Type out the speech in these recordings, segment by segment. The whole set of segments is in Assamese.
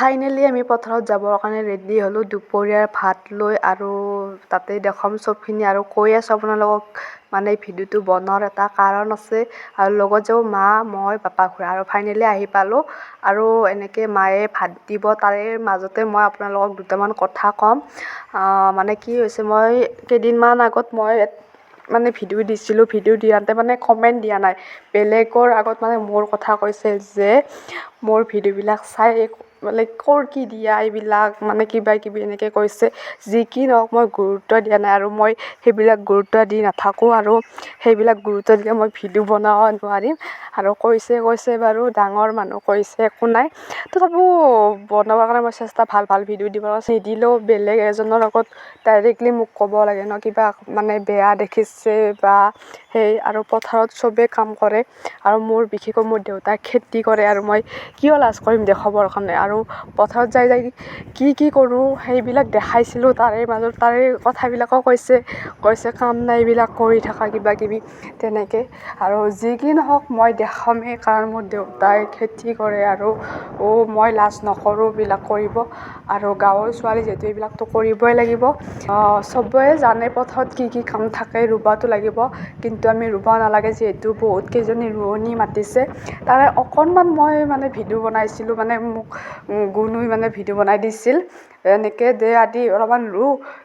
ফাইনেলি আমি পথাৰত যাবৰ কাৰণে ৰেডি হ'লোঁ। দুপৰীয়াৰ ভাত লৈ আৰু তাতে দেখুৱাম চবখিনি আৰু কৈ আছোঁ আপোনালোকক মানে ভিডিঅ'টো বনোৱাৰ এটা কাৰণ আছে। আৰু লগত যাব মা মই পাপা খুৰা। আৰু ফাইনেলি আহি পালোঁ। আৰু এনেকৈ মায়ে ভাত দিব তাৰে মাজতে মই আপোনালোকক দুটামান কথা ক'ম। মানে কি হৈছে মই কেইদিনমান আগত মই মানে ভিডিঅ' দিছিলোঁ। ভিডিঅ' দিয়াতে মানে কমেণ্ট দিয়া নাই। বেলেগৰ আগত মানে মোৰ কথা কৈছে যে মোৰ ভিডিঅ'বিলাক চাই মানে ক'ৰ কি দিয়া এইবিলাক মানে কিবা কিবি এনেকৈ কৈছে। যি কি নহওক মই গুৰুত্ব দিয়া নাই আৰু মই সেইবিলাক গুৰুত্ব দি নাথাকোঁ আৰু সেইবিলাক গুৰুত্ব দিলে মই ভিডিঅ' বনাব নোৱাৰিম। আৰু কৈছে কৈছে বাৰু ডাঙৰ মানুহ কৈছে একো নাই। তথাপিও বনাবৰ কাৰণে মই চেষ্টা ভাল ভাল ভিডিঅ' দিব নিদিলেও বেলেগ এজনৰ আগত ডাইৰেক্টলি মোক ক'ব লাগে ন কিবা মানে বেয়া দেখিছে বা সেই আৰু পথাৰত চবেই কাম কৰে। আৰু মোৰ বিশেষকৈ মোৰ দেউতাই খেতি কৰে আৰু মই কিয় লাজ কৰিম দেখুৱাবৰ কাৰণে আৰু পথাৰত যাই যাই কি কি কৰোঁ সেইবিলাক দেখাইছিলোঁ তাৰে মাজত তাৰে কথাবিলাকো কৈছে কৈছে কাম নাই এইবিলাক কৰি থাকা কিবা কিবি তেনেকৈ। আৰু যি কি নহওক মই দেখামেই কাৰণ মোৰ দেউতাই খেতি কৰে আৰু মই লাজ নকৰোঁ এইবিলাক কৰিব। আৰু গাঁৱৰ ছোৱালী যিহেতু এইবিলাকতো কৰিবই লাগিব। চবেই জানে পথাৰত কি কি কাম থাকে ৰুবতো লাগিব। কিন্তু আমি ৰুব নালাগে যিহেতু বহুত কেইজনী ৰোৱনী মাতিছে। তাৰে অকণমান মই মানে ভিডিঅ' বনাইছিলোঁ মানে মোক গুণুই মানে ভিডিঅ' বনাই দিছিল। এনেকৈ দে আদি অলপমান ৰু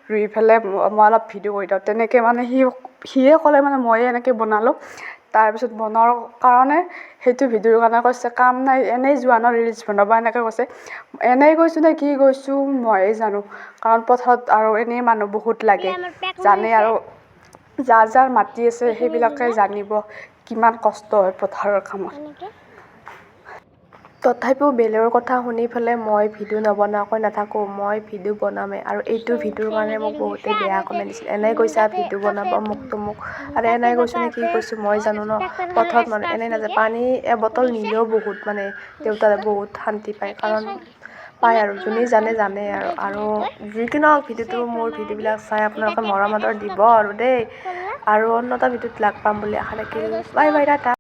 ৰুই পেলাই মই অলপ ভিডিঅ' কৰি দিওঁ। তেনেকৈ মানে সি সিয়ে ক'লে মানে ময়ে এনেকৈ বনালোঁ। তাৰপিছত বনোৱাৰ কাৰণে সেইটো ভিডিঅ'ৰ কাৰণে কৈছে কাম নাই এনেই যোৱা ন ৰিলচ বনাব এনেকৈ কৈছে। এনেই গৈছোঁ নে কি গৈছোঁ মইহে জানো। কাৰণ পথাৰত আৰু এনেই মানুহ বহুত লাগে। জানে আৰু যাৰ যাৰ মাটি আছে সেইবিলাকে জানিব কিমান কষ্ট হয় পথাৰৰ কামত। তথাপিও বেলেগৰ কথা শুনি পেলাই মই ভিডিঅ' নবনোৱাকৈ নাথাকোঁ মই ভিডিঅ' বনামেই। আৰু এইটো ভিডিঅ'ৰ কাৰণে মোক বহুতে বেয়া কমেণ্ট দিছিল। এনেই গৈছা ভিডিঅ' বনাব মোক তমুক আৰু এনেই গৈছোঁ নে কি কৈছোঁ মই জানো ন। পথাৰত মানুহ এনেই নাযায়। পানী এবটল নিলেও বহুত মানে দেউতাই বহুত শান্তি পায়। কাৰণ পায় আৰু যোনে জানে জানে আৰু। আৰু যি কি নহওক ভিডিঅ'টো মোৰ ভিডিঅ'বিলাক চাই আপোনালোকে মৰম আদৰ দিব আৰু দেই। আৰু অন্য এটা ভিডিঅ'ত লগ পাম বুলি আশা থাকিল। Bye bye Tata.